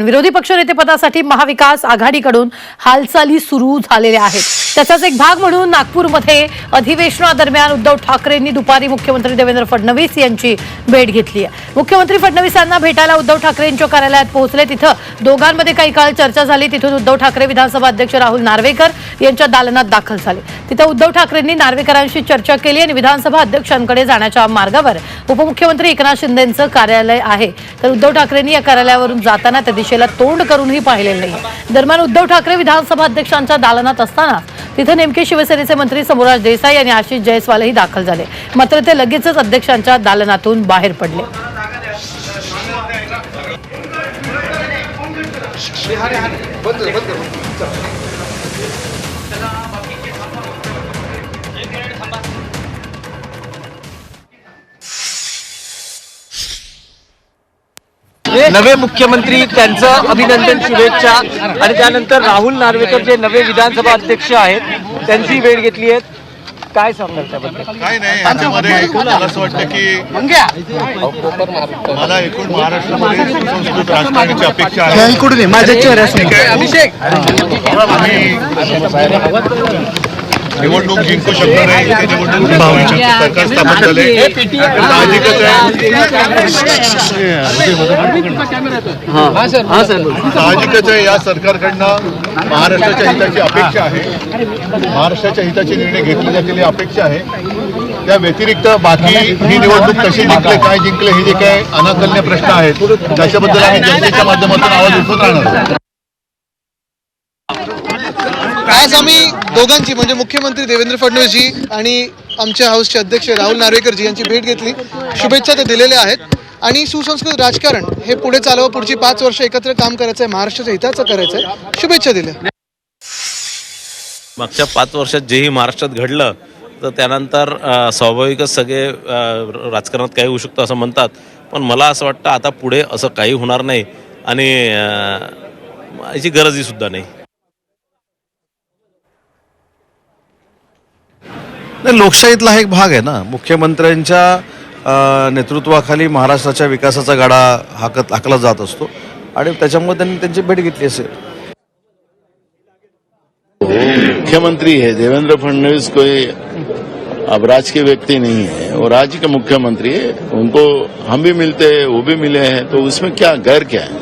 विरोधी पक्षनेतेपदासाठी महाविकास आघाडीकडून हालचाली सुरू झालेल्या आहेत. त्याचाच एक भाग म्हणून नागपूरमध्ये अधिवेशनादरम्यान उद्धव ठाकरेंनी दुपारी मुख्यमंत्री देवेंद्र फडणवीस यांची भेट घेतली आहे. मुख्यमंत्री फडणवीस यांना भेटायला उद्धव ठाकरे यांच्या कार्यालयात पोहोचले. तिथं दोघांमध्ये काही काळ चर्चा झाली. तिथून उद्धव ठाकरे विधानसभा अध्यक्ष राहुल नार्वेकर यांच्या दालनात दाखल झाले. तिथं उद्धव ठाकरेंनी नार्वेकरांशी चर्चा केली आणि विधानसभा अध्यक्षांकडे जाण्याच्या मार्गावर उपमुख्यमंत्री एकनाथ शिंदेचं कार्यालय आहे. तर उद्धव ठाकरेंनी या कार्यालयावरून जाताना त्या दिशेला तोंड करूनही पाहिलेलं नाही दरम्यान उद्धव ठाकरे विधानसभा अध्यक्षांच्या दालनात असताना तिथे नेमके शिवसेनेचे मंत्री समोराज देसाई आणि आशिष जयस्वालही दाखल झाले. मात्र ते लगेचच अध्यक्षांच्या दालनातून बाहेर पडले. नवे मुख्यमंत्री त्यांचं अभिनंदन शुभेच्छा. आणि त्यानंतर राहुल नार्वेकर जे नवे विधानसभा अध्यक्ष आहेत त्यांची वेळ घेतली आहे. काय सांगणार त्याबद्दल? काय नाही याच्यामध्ये मला असं वाटतं की मला एकूण महाराष्ट्रामध्ये सुसंस्कृत राजकारणाची अपेक्षा आहे. ठीक अभिषेक. निवडणूक जिंकू नाही इथे निवडणूक सरकार स्थापन झाले साहजिकच आहे. साहजिकच आहे या सरकारकडनं महाराष्ट्राच्या हिताची अपेक्षा आहे. महाराष्ट्राच्या हिताचे निर्णय घेतले जातील ही अपेक्षा आहे. त्या व्यतिरिक्त बाकी ही निवडणूक कशी जिंकले काय जिंकले हे जे काय अनाकलनीय प्रश्न आहेत त्याच्याबद्दल आम्ही जनतेच्या माध्यमातून आवाज उठवून राहणार. आहोत. आज आम्ही दोघांची म्हणजे मुख्यमंत्री देवेंद्र फडणवीसजी आणि आमच्या हाऊसचे अध्यक्ष राहुल नार्वेकरजी यांची भेट घेतली. शुभेच्छा ते दिलेल्या आहेत. आणि सुसंस्कृत राजकारण हे पुढे चालवं पुढची पाच वर्ष एकत्र काम करायचं आहे महाराष्ट्राच्या हिताचं करायचं आहे शुभेच्छा दिल्या. मागच्या पाच वर्षात जेही महाराष्ट्रात घडलं तर त्यानंतर स्वाभाविकच सगळे राजकारणात काही होऊ शकतं असं म्हणतात. पण मला असं वाटतं आता पुढे असं काही होणार नाही. आणि याची गरजही सुद्धा नाही. नाही लोकशाहीतला हा एक भाग आहे ना. मुख्यमंत्र्यांच्या नेतृत्वाखाली महाराष्ट्राच्या विकासाचा गाडा हाकत हाकला जात असतो. आणि त्याच्यामुळे त्यांनी त्यांची भेट घेतली असेल. मुख्यमंत्री है देवेंद्र फडणवीस कोई अब राजकीय के व्यक्ति नहीं है। वो राज्य के मुख्यमंत्री है। उनको हम भी मिलते हैं वो भी मिले हैं। तो उसमें क्या गैर क्या है?